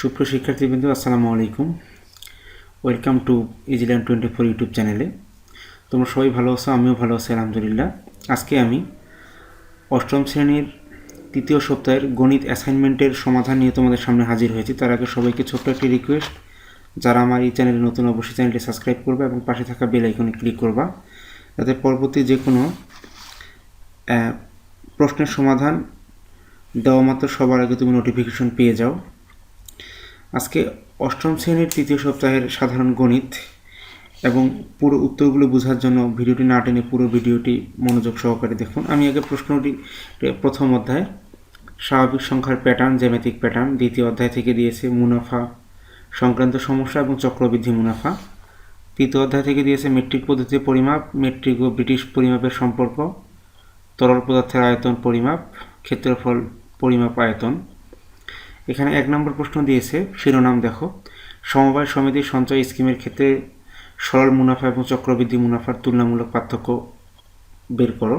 সুপ্রিয় শিক্ষার্থীবৃন্দ, আসসালামু আলাইকুম। Welcome to Easyland twenty four YouTube চ্যানেলে তোমরা সবাই ভালো আছো? আমিও ভালো আছি, আলহামদুলিল্লাহ। আজকে আমি অষ্টম শ্রেণির তৃতীয় সপ্তাহের গণিত অ্যাসাইনমেন্টের সমাধান নিয়ে তোমাদের সামনে হাজির হয়েছি। তার আগে সবাইকে ছোট্ট একটি রিকোয়েস্ট যারা আমার এই চ্যানেলে নতুন, অবশ্যই চ্যানেলটি সাবস্ক্রাইব করবে এবং পাশে থাকা বেল আইকনে ক্লিক করবা। যাতে পরবর্তী যে কোনো প্রশ্নের সমাধান দেওয়া মাত্র সবার আগে তুমি নোটিফিকেশন পেয়ে যাও। আজকে অষ্টম শ্রেণির তৃতীয় সপ্তাহের সাধারণ গণিত এবং পুরো উত্তরগুলো বোঝার জন্য ভিডিওটি না টেনে পুরো ভিডিওটি মনোযোগ সহকারে দেখুন। আমি আগে প্রশ্নটি, প্রথম অধ্যায়, স্বাভাবিক সংখ্যার প্যাটার্ন জ্যামিতিক প্যাটার্ন দ্বিতীয় অধ্যায় থেকে দিয়েছে মুনাফা সংক্রান্ত সমস্যা এবং চক্রবৃদ্ধি মুনাফা। তৃতীয় অধ্যায় থেকে দিয়েছে মেট্রিক পদ্ধতির পরিমাপ মেট্রিক ও ব্রিটিশ পরিমাপের সম্পর্ক, তরল পদার্থের আয়তন পরিমাপ, ক্ষেত্রফল পরিমাপ আয়তন। এখানে এক নম্বর প্রশ্ন দিয়েছে, শিরোনাম দেখো। সমবায় সমিতির সঞ্চয় স্কিমের ক্ষেত্রে সরল মুনাফা এবং চক্রবৃদ্ধি মুনাফার তুলনামূলক পার্থক্য বের করো।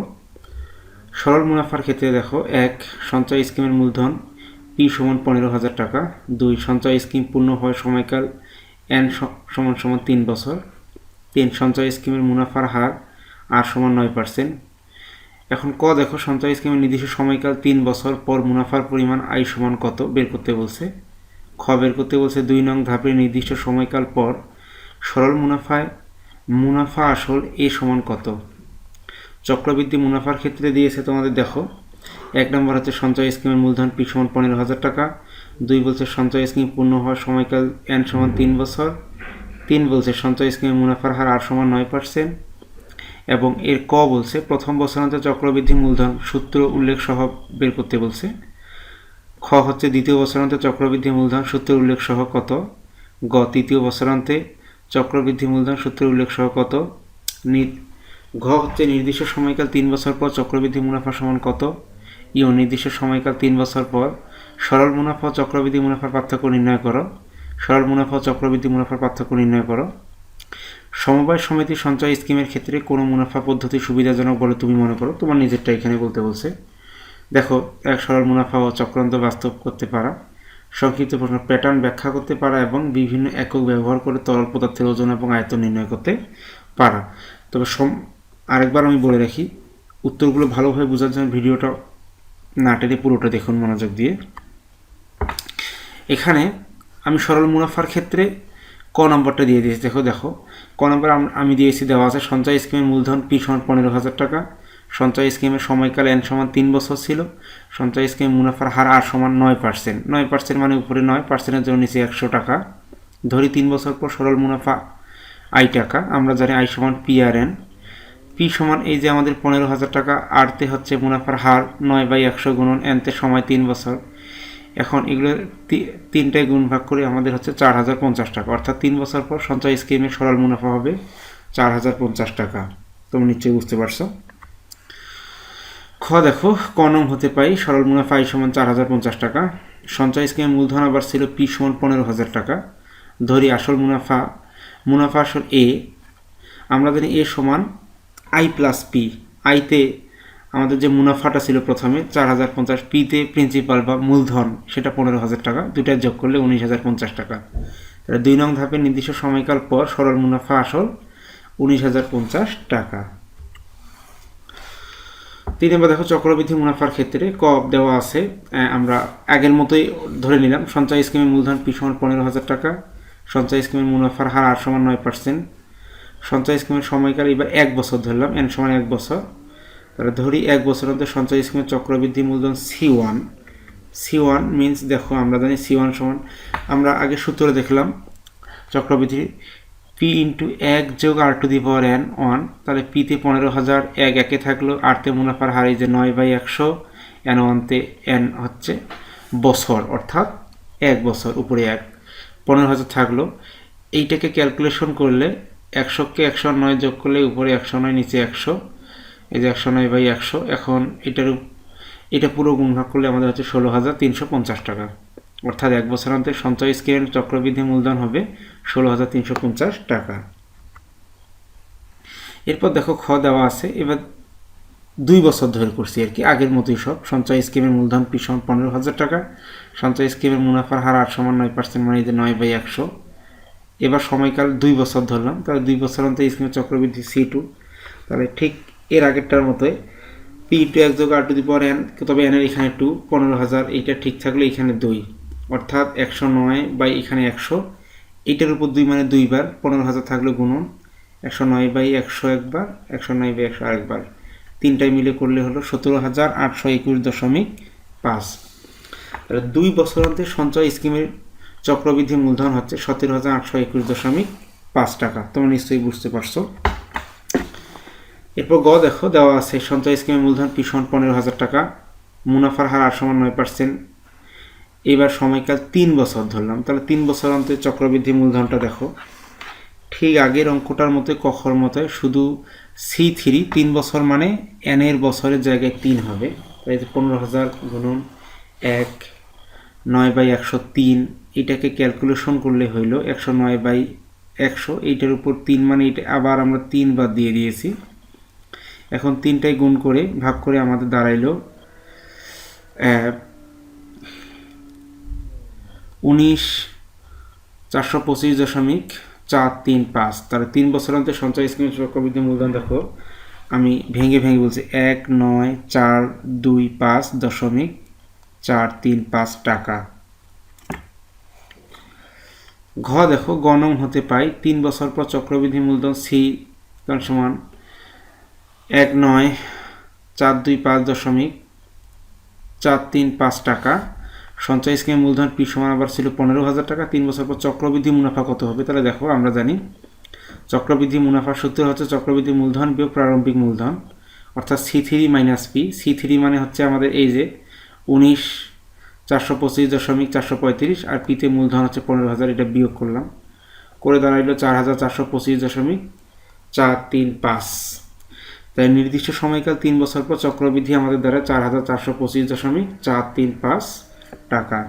সরল মুনাফার ক্ষেত্রে দেখো, এক, সঞ্চয় স্কিমের মূলধন পি সমান পনেরো হাজার টাকা। দুই, সঞ্চয় স্কিম পূর্ণ হওয়ার সময়কাল এন সমান সমান তিন বছর। তিন, সঞ্চয় স্কিমের মুনাফার হার আর সমান নয় পার্সেন্ট এখন ক দেখো, সঞ্চয় স্কিমের নির্দিষ্ট সময়কাল তিন বছর, পর মুনাফার পরিমাণ আয় সমান কত, বের করতে বলছে। খ বের করতে বলছে দুই নং ধাপের নির্দিষ্ট সময়কাল পর সরল মুনাফায়, মুনাফা আসল এ সমান কত। চক্রবৃদ্ধি মুনাফার ক্ষেত্রে দিয়েছে তোমাদের দেখো, এক নম্বর হচ্ছে সঞ্চয় স্কিমের মূলধন পি সমান পনেরো হাজার টাকা, দুই বলছে সঞ্চয় স্কিম পূর্ণ হওয়ার সময়কাল এন সমান তিন বছর, তিন বলছে সঞ্চয় স্কিমের মুনাফার হার আর সমান নয় পার্সেন্ট এবং এর ক বলছে, প্রথম বছরান্তে চক্রবৃদ্ধি মূলধন সূত্র উল্লেখ সহ বের করতে বলছে। খ হচ্ছে, দ্বিতীয় বছরান্তে চক্রবৃদ্ধি মূলধন সূত্র উল্লেখ সহ কত? গ, তৃতীয় বছরান্তে চক্রবৃদ্ধি মূলধন সূত্র উল্লেখ সহ কত ঘ হচ্ছে, নির্দিষ্ট সময়কাল তিন বছর পর চক্রবৃদ্ধি মুনাফা সমান কত? ই নির্দিষ্ট সময়কাল তিন বছর পর সরল মুনাফা চক্রবৃদ্ধি মুনাফার পার্থক্য নির্ণয় করো। সরল মুনাফা চক্রবৃদ্ধি মুনাফার পার্থক্য নির্ণয় করো। সমবায় সমিতি সঞ্চয় স্কিমের ক্ষেত্রে কোনো মুনাফা পদ্ধতি সুবিধাজনক বলে তুমি মনে করো? তোমার নিজেরটা এখানে বলতে বলছে। দেখো, এক সরল মুনাফা ও চক্রান্ত বাস্তব করতে পারা, সংক্ষিপ্ত প্রশ্ন প্যাটার্ন ব্যাখ্যা করতে পারা এবং বিভিন্ন একক ব্যবহার করে তরল পদার্থের ওজন এবং আয়তন নির্ণয় করতে পারা। তবে সম আরেকবার আমি বলে রাখি, উত্তরগুলো ভালোভাবে বোঝার জন্য ভিডিওটা না টেনে পুরোটা দেখুন মনোযোগ দিয়ে। এখানে আমি সরল মুনাফার ক্ষেত্রে ক নম্বরটা দিয়ে দিয়েছি। দেখো দেখো ক নম্বর আম- দিয়েছি দেওয়া আছে, সঞ্চয় স্কিমের মূলধন পি সমান পনেরো হাজার টাকা। সঞ্চয় স্কিমের সময়কাল এন সমান তিন বছর ছিল। সঞ্চয় স্কিমের মুনাফার হার আর সমান নয় পার্সেন্ট নয় পার্সেন্ট মানে উপরে নয় পার্সেন্টের জন্য নিচে একশো টাকা। ধরি তিন বছর পর সরল মুনাফা আই টাকা, আমরা জানি আই সমান পি আর এন পি সমান এই যে আমাদের পনেরো হাজার টাকা আরতে হচ্ছে মুনাফার হার নয় বাই একশো গুণন এনতে সময় তিন বছর। এখন এগুলো তিনটায় গুণ ভাগ করে আমাদের হচ্ছে চার হাজার পঞ্চাশ টাকা। অর্থাৎ তিন বছর পর সঞ্চয় স্কিমে সরল মুনাফা হবে চার হাজার পঞ্চাশ টাকা। তুমি নিশ্চয়ই বুঝতে পারছ। খ দেখো, ক নং হতে পাই সরল মুনাফা আই সমান চার হাজার পঞ্চাশ টাকা। সঞ্চয় স্কিমের মূলধন আবার ছিল পি সমান পনেরো হাজার টাকা। ধরি আসল মুনাফা মুনাফা আসল এ। আমরা জানি এ সমান আই প্লাস পি। আইতে আমাদের যে মুনাফাটা ছিল প্রথমে, চার হাজার পঞ্চাশ পিতে প্রিন্সিপাল বা মূলধন, সেটা পনেরো হাজার টাকা দুইটা যোগ করলে উনিশ হাজার পঞ্চাশ টাকা। তাহলে দুই নং ধাপে নির্দিষ্ট সময়কাল পর সরল মুনাফা আসল উনিশ হাজার পঞ্চাশ টাকা। তিন নম্বর দেখো, চক্রবৃদ্ধি মুনাফার ক্ষেত্রে ক দেওয়া আছে আমরা আগের মতোই ধরে নিলাম, সঞ্চয় স্কিমের মূলধন পি সমান পনেরো হাজার টাকা, সঞ্চয় স্কিমের মুনাফার হার আর সমান নয় পার্সেন্ট সঞ্চয় স্কিমের সময়কাল এবার এক বছর ধরলাম এন সমান এক বছর তাহলে ধরি এক বছর অন্তর সঞ্চয় স্কিমের চক্রবৃদ্ধি মূলধন C one C one means দেখো, আমরা জানি সি ওয়ান সমান, আমরা আগে সূত্র দেখলাম চক্রবৃদ্ধি পি ইন্টু এক যোগ r to the power n one তাহলে পিতে পনেরো হাজার এক একে থাকল আরতে মুনাফার হার যে নয় বাই একশো এন ওয়ানতে এন হচ্ছে বছর, অর্থাৎ এক বছর, উপরে এক, পনেরো হাজার থাকল। এইটাকে ক্যালকুলেশন করলে একশোকে একশো নয় যোগ করলে উপরে একশো নয়, নিচে একশো এই যে একশো নয় বাই একশো, এখন এটার এটা পুরো গুণ ভাগ করলে আমাদের হচ্ছে ষোলো হাজার তিনশো পঞ্চাশ টাকা। অর্থাৎ এক বছর বছরান্তে সঞ্চয় স্কিমের চক্রবৃদ্ধি মূলধন হবে ষোলো হাজার তিনশো পঞ্চাশ টাকা। এরপর দেখো খ দেওয়া আছে, এবার দুই বছর ধরে করছি আর কি, আগের মতোই সব। সঞ্চয় স্কিমের মূলধন পি সমান পনেরো হাজার টাকা, সঞ্চয় স্কিমের মুনাফার হার আট সমান নয় পার্সেন্ট মানে যে নয় বাই একশো। এবার সময়কাল দুই বছর ধরলাম, তাহলে দুই বছর অন্তর স্কিমের চক্রবৃদ্ধি সি টু, তাহলে ঠিক এর আগেরটার মতোই। পি টু এক যোগ r to the power N তবে এনের এখানে টু পনেরো হাজার, এইটা ঠিক থাকলে এখানে দুই। অর্থাৎ একশো নয় বাই এখানে একশো। এইটার উপর দুই মানে দুইবার পনেরো হাজার থাকলে গুণন। একশো নয় বাই একশো একবার, একশো নয় বাই একশো আরেকবার। তিনটায় মিলে করলে হলো সতেরো হাজার আটশো একুশ দশমিক পাঁচ। তাহলে দুই বছর অন্তে সঞ্চয় স্কিমের চক্রবৃদ্ধি মূলধন হচ্ছে সতেরো হাজার আটশো একুশ দশমিক পাঁচ টাকা। তোমরা নিশ্চয়ই বুঝতে পারছ। এরপর গ দেখো, দেওয়া আছে, সঞ্চয় স্কিমের মূলধন পিছন পনেরো হাজার টাকা, মুনাফার হার আট সমান নয় পার্সেন্ট এবার সময়কাল তিন বছর ধরলাম, তাহলে তিন বছর অন্তর চক্রবৃদ্ধি মূলধনটা দেখো। ঠিক আগের অঙ্কটার মতো কখর মতো শুধু সি থ্রি তিন বছর মানে এনের বছরের জায়গায় তিন হবে। তাই পনেরো হাজার গুণন এক, নয় বাই একশো তিন, এটাকে ক্যালকুলেশন করলে হইল একশো নয় বাই একশো, এইটার উপর তিন মানে এটা আবার আমরা তিন বাদ দিয়ে দিয়েছি। এখন তিনটাই গুণ করে, ভাগ করে আমাদের দাঁড়াইলো উনিশ, চারশো পঁচিশ দশমিক চার তিন পাঁচ। তাহলে তিন বছর অন্তর সঞ্চয় স্কিমের চক্রবৃদ্ধি মূলধন দেখো, আমি ভেঙে ভেঙে বলছি এক, নয়, চার, দুই, পাঁচ দশমিক চার তিন পাঁচ টাকা। ঘ দেখো, গণম হতে পাই তিন বছর পর চক্রবৃদ্ধি মূলধন সি সমান এক নয়, চার দুই পাঁচ দশমিক চার তিন পাঁচ টাকা। সঞ্চয় স্কিমের মূলধন পি সমান আবার ছিল পনেরো হাজার টাকা। তিন বছর পর চক্রবৃদ্ধি মুনাফা কত হবে তাহলে দেখো, আমরা জানি। চক্রবৃদ্ধি মুনাফার সূত্র হচ্ছে চক্রবৃদ্ধি মূলধন বিয়োগ প্রারম্ভিক মূলধন, অর্থাৎ C three minus P C three মানে হচ্ছে আমাদের এই যে উনিশ, চারশো পঁচিশ দশমিক চারশো পঁয়ত্রিশ আর পিতে মূলধন হচ্ছে পনেরো হাজার, এটা বিয়োগ করলাম। করে দাঁড়াইলো চার হাজার চারশো পঁচিশ দশমিক চার তিন পাঁচ। তাই নির্দিষ্ট সময়কাল তিন বছর পর চক্রবৃদ্ধি আমাদের দ্বারা চার হাজার চারশো পঁচিশ দশমিক চার তিন পাঁচ টাকা।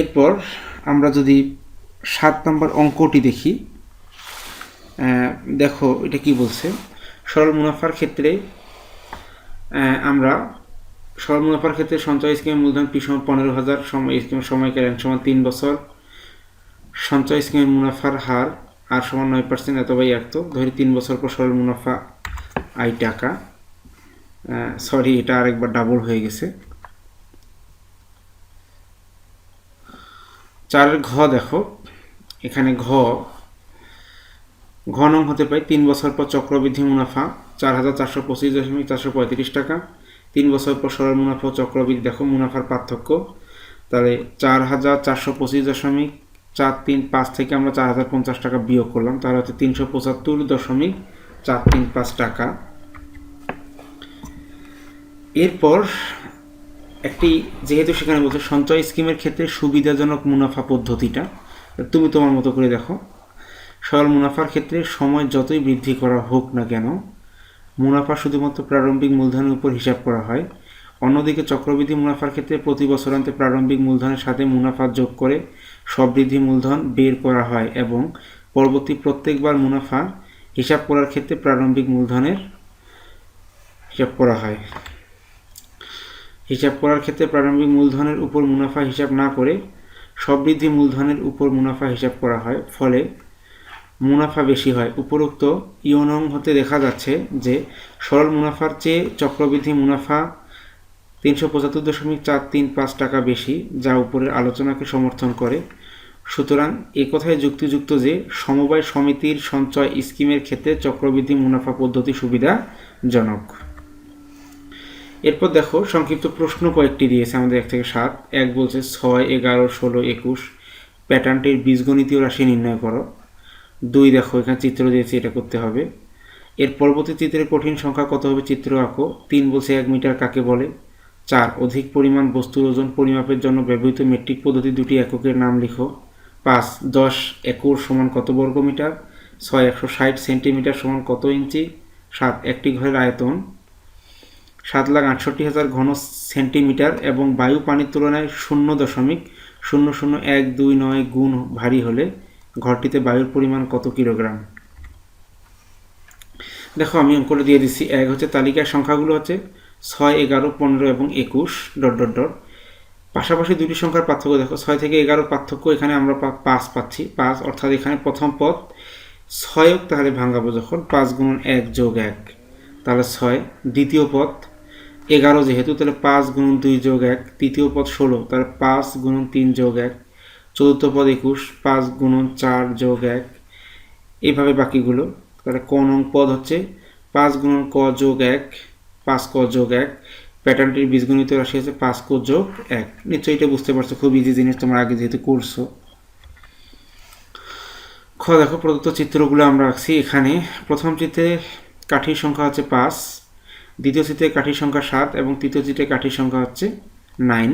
এরপর আমরা যদি সাত নম্বর অঙ্কটি দেখি দেখো এটা কি বলছে? সরল মুনাফার ক্ষেত্রে আমরা সরল মুনাফার ক্ষেত্রে সঞ্চয় স্কিমের মূলধন পি সমান পনেরো হাজার, সময় স্কিমের সময়কাল এন সমান তিন বছর, সঞ্চয় স্কিমের মুনাফার হার আর সমান নয় পার্সেন্ট এত বাই এত ধরি তিন বছর পর সরল মুনাফা আই টাকা। সরি এটা আরেকবার ডাবল হয়ে গেছে। চারের ঘ দেখো। এখানে ঘ। ঘ নং হতে পারে তিন বছর পর চক্রবৃদ্ধি মুনাফা চার হাজার চারশো পঁচিশ দশমিক চারশো পঁয়ত্রিশ টাকা। তিন বছর পর সরল মুনাফা চক্রবৃদ্ধি দেখো, মুনাফার পার্থক্য। তাহলে চার হাজার চারশো পঁচিশ দশমিক চার তিন পাঁচ থেকে আমরা চার হাজার পঞ্চাশ টাকা বিয়োগ করলাম, তাহলে হচ্ছে তিনশো পঁচাত্তর দশমিক চার তিন পাঁচ টাকা। এরপর একটি যেহেতু সেখানে বলছে সঞ্চয় স্কিমের ক্ষেত্রে সুবিধাজনক মুনাফা পদ্ধতিটা, তুমি তোমার মতো করে দেখো। সরল মুনাফার ক্ষেত্রে সময় যতই বৃদ্ধি করা হোক না কেন, মুনাফা শুধুমাত্র প্রারম্ভিক মূলধনের উপর হিসাব করা হয়। অন্যদিকে চক্রবৃদ্ধি মুনাফার ক্ষেত্রে প্রতি বছরান্তে প্রারম্ভিক মূলধনের সাথে মুনাফা যোগ করে সবৃদ্ধি মূলধন বের করা হয় এবং পরবর্তী প্রত্যেকবার মুনাফা হিসাব করার ক্ষেত্রে প্রারম্ভিক মূলধনের হিসাব করা হয়। হিসাব করার ক্ষেত্রে প্রারম্ভিক মূলধনের উপর মুনাফা হিসাব না করে সবৃদ্ধি মূলধনের উপর মুনাফা হিসাব করা হয়, ফলে মুনাফা বেশি হয়। উপরোক্ত ইয়নং হতে দেখা যাচ্ছে যে সরল মুনাফার চেয়ে চক্রবৃদ্ধি মুনাফা তিনশো পঁচাত্তর দশমিক চার তিন পাঁচ টাকা বেশি, যা উপরের আলোচনাকে সমর্থন করে। সুতরাং এ কথায় যুক্তিযুক্ত যে সমবায় সমিতির সঞ্চয় স্কিমের ক্ষেত্রে চক্রবৃদ্ধি মুনাফা পদ্ধতি সুবিধাজনক। এরপর দেখো, সংক্ষিপ্ত প্রশ্ন কয়েকটি দিয়েছে আমাদের এক থেকে সাত। এক বলছে ছয়, এগারো, ষোলো, একুশ। প্যাটার্নটির বীজগণিতীয় রাশি নির্ণয় করো। দুই দেখো, এখানে চিত্র দিয়েছে এটা করতে হবে। এর পরবর্তী চিত্রের কঠিন সংখ্যা কত হবে চিত্র আঁকো। তিন বলছে এক মিটার কাকে বলে। চার, অধিক পরিমাণ বস্তুর ওজন পরিমাপের জন্য ব্যবহৃত মেট্রিক পদ্ধতি দুটি এককের নাম লিখো। পাঁচ, দশ একর সমান কত বর্গ মিটার ছয়, একশো ষাট সেন্টিমিটার সমান কত ইঞ্চি? সাত, একটি ঘরের আয়তন। সাত লাখ আটষট্টি হাজার ঘন সেন্টিমিটার এবং বায়ু পানির তুলনায় শূন্য দশমিক শূন্য শূন্য এক দুই নয় গুণ ভারী হলে ঘরটিতে বায়ুর পরিমাণ কত কিলোগ্রাম? দেখো, আমি অঙ্কটা দিয়ে দিচ্ছি এক হচ্ছে তালিকার সংখ্যাগুলো হচ্ছে ছয় এগারো পনেরো এবং একুশ, ডট ডট ডট। পাশাপাশি দুটি সংখ্যার পার্থক্য দেখো। ছয় থেকে এগারো পার্থক্য, এখানে আমরা পাঁচ পাচ্ছি। পাঁচ অর্থাৎ এখানে প্রথম পদ। ছয়ক তাহলে ভাঙাবো যখন। পাঁচ গুণন এক যোগ এক। তাহলে ছয়। দ্বিতীয় পদ। এগারো যেহেতু, তাহলে পাঁচ গুণন দুই যোগ এক। তৃতীয় পদ ষোলো। তাহলে পাঁচ গুণন তিন যোগ এক। চতুর্থ পদ একুশ। পাঁচ গুণন চার যোগ এক। এইভাবে বাকিগুলো। তাহলে ক নং পদ হচ্ছে পাঁচ গুণন ক যোগ এক। পাঁচ ক যোগ এক। প্যাটার্নটির বীজগণিত রাশি হচ্ছে পাঁচ ক যোগ এক। নিশ্চয়ই এটা বুঝতে পারছ, খুব ইজি জিনিস তোমরা আগে যেহেতু করছ। খ, দেখো, প্রদত্ত চিত্রগুলো আমরা রাখছি এখানে। প্রথম চিত্রে কাঠির সংখ্যা হচ্ছে পাঁচ, দ্বিতীয় চিত্রে কাঠির সংখ্যা সাত এবং তৃতীয় চিত্রে কাঠির সংখ্যা হচ্ছে নাইন।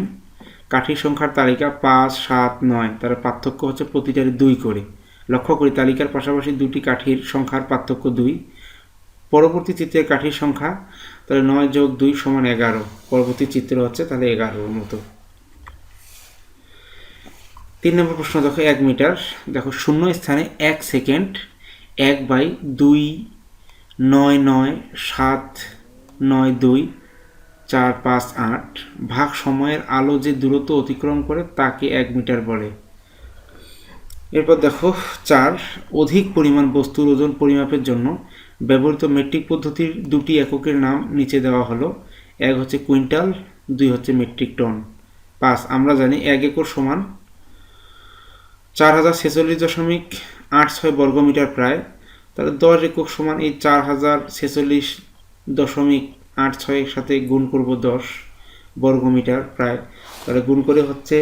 কাঠির সংখ্যার তালিকা পাঁচ, সাত, নয়, তার পার্থক্য হচ্ছে প্রতিটার দুই করে। লক্ষ্য করি, তালিকার পাশাপাশি দুটি কাঠির সংখ্যার পার্থক্য দুই। পরবর্তী চিত্রে কাঠির সংখ্যা তাহলে নয় যোগ দুই সমান এগারো। পরবর্তী চিত্র হচ্ছে তাহলে এগারোর মতো। তিন নম্বর প্রশ্ন দেখো, এক মিটার। দেখো, শূন্য স্থানে এক সেকেন্ড, এক বাই দুই, নয় নয়, সাত নয় দুই, চার পাঁচ আট। ভাগ সময়ের আলো যে দূরত্ব অতিক্রম করে, তাকে এক মিটার বলে। এরপর দেখো, চার, অধিক পরিমাণ বস্তুর ওজন পরিমাপের জন্য ব্যবহৃত মেট্রিক পদ্ধতির দুটি এককের নাম নিচে দেওয়া হলো। এক হচ্ছে কুইন্টাল, দুই হচ্ছে মেট্রিক টন পাঁচ, আমরা জানি এক একর সমান চার হাজার ছেচল্লিশ দশমিক আট ছয় বর্গমিটার প্রায়। তাহলে দশ একক সমান এই চার হাজার ছেচল্লিশ দশমিক আট ছয়ের সাথে গুণ করব দশ বর্গমিটার প্রায়। তাহলে গুণ করে হচ্ছে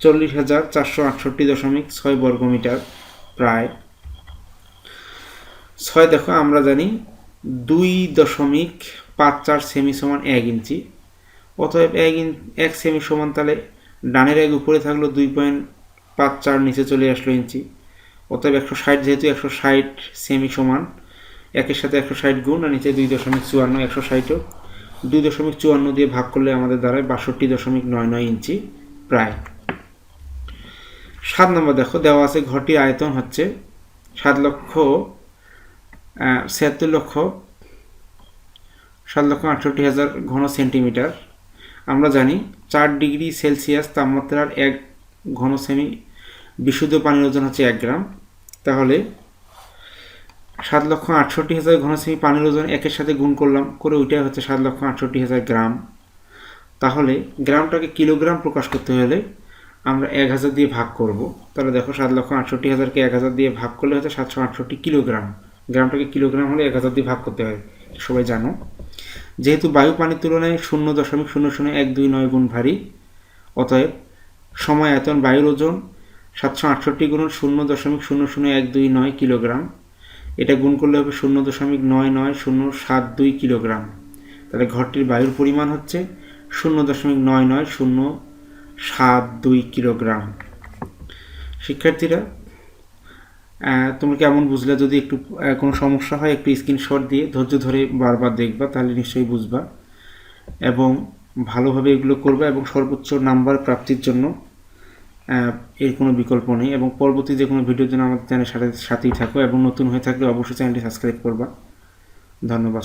চল্লিশ হাজার চারশো আটষট্টি দশমিক ছয় বর্গমিটার প্রায়। ছয় দেখো, আমরা জানি দুই দশমিক পাঁচ চার সেমি সমান এক ইঞ্চি। অতএব এক ইন, এক সেমি সমান তাহলে ডানের এক উপরে থাকল দুই পয়েন্ট পাঁচ চার, নিচে চলে আসলো ইঞ্চি। অতএব একশো ষাট যেহেতু একশো ষাট সেমি সমান, একের সাথে একশো ষাট গুণ আর নিচে দুই দশমিক চুয়ান্ন, একশো ষাটও। দুই দশমিক চুয়ান্ন দিয়ে ভাগ করলে আমাদের দাঁড়ায় বাষট্টি দশমিক নয় নয় ইঞ্চি প্রায়। সাত নম্বর দেখো, দেওয়া আছে ঘরটির আয়তন হচ্ছে সাত লক্ষ ছিয়াত্তর লক্ষ, সাত লক্ষ আটষট্টি হাজার ঘন সেন্টিমিটার। আমরা জানি চার ডিগ্রি সেলসিয়াস তাপমাত্রার এক ঘন সেমি বিশুদ্ধ পানির ওজন হচ্ছে এক গ্রাম। তাহলে সাত লক্ষ আটষট্টি হাজার ঘন সেমি পানির ওজন একের সাথে গুণ করলাম, করে ওইটাই হচ্ছে সাত লক্ষ আটষট্টি হাজার গ্রাম। তাহলে গ্রামটাকে কিলোগ্রাম প্রকাশ করতে হলে আমরা এক হাজার দিয়ে ভাগ করব। তাহলে দেখো সাত লক্ষ আটষট্টি হাজারকে এক হাজার দিয়ে ভাগ করলে হচ্ছে সাতশো আটষট্টি কিলোগ্রাম। গ্রামটাকে কিলোগ্রাম হলে এক হাজার দিয়ে ভাগ করতে হয়, সবাই জানো। যেহেতু বায়ু পানির তুলনায় শূন্য দশমিক শূন্য শূন্য এক দুই নয় গুণ ভারী, অতএব সময় আয়তন বায়ুর ওজন সাতশো আটষট্টি গুণ শূন্য দশমিক শূন্য শূন্য এক দুই নয় কিলোগ্রাম। এটা গুণ করলে হবে শূন্য দশমিক নয় নয় শূন্য সাত দুই কিলোগ্রাম। তাহলে ঘরটির বায়ুর পরিমাণ হচ্ছে শূন্য দশমিক নয় নয় শূন্য সাত দুই কিলোগ্রাম। শিক্ষার্থীরা তোমরা কেমন বুঝলে? যদি একটু কোনো সমস্যা হয়, একটু স্ক্রিনশট দিয়ে ধৈর্য ধরে বারবার দেখবা, তাহলে নিশ্চয়ই বুঝবা। এবং ভালোভাবে এগুলো করবে এবং সর্বোচ্চ নাম্বার প্রাপ্তির জন্য এর কোনো বিকল্প নেই। এবং পরবর্তী যে কোনো ভিডিওর জন্য আমাদের চ্যানেলের সাথে, সাথেই থাকো এবং নতুন হয়ে থাকলে অবশ্যই চ্যানেলটি সাবস্ক্রাইব করবা। ধন্যবাদ।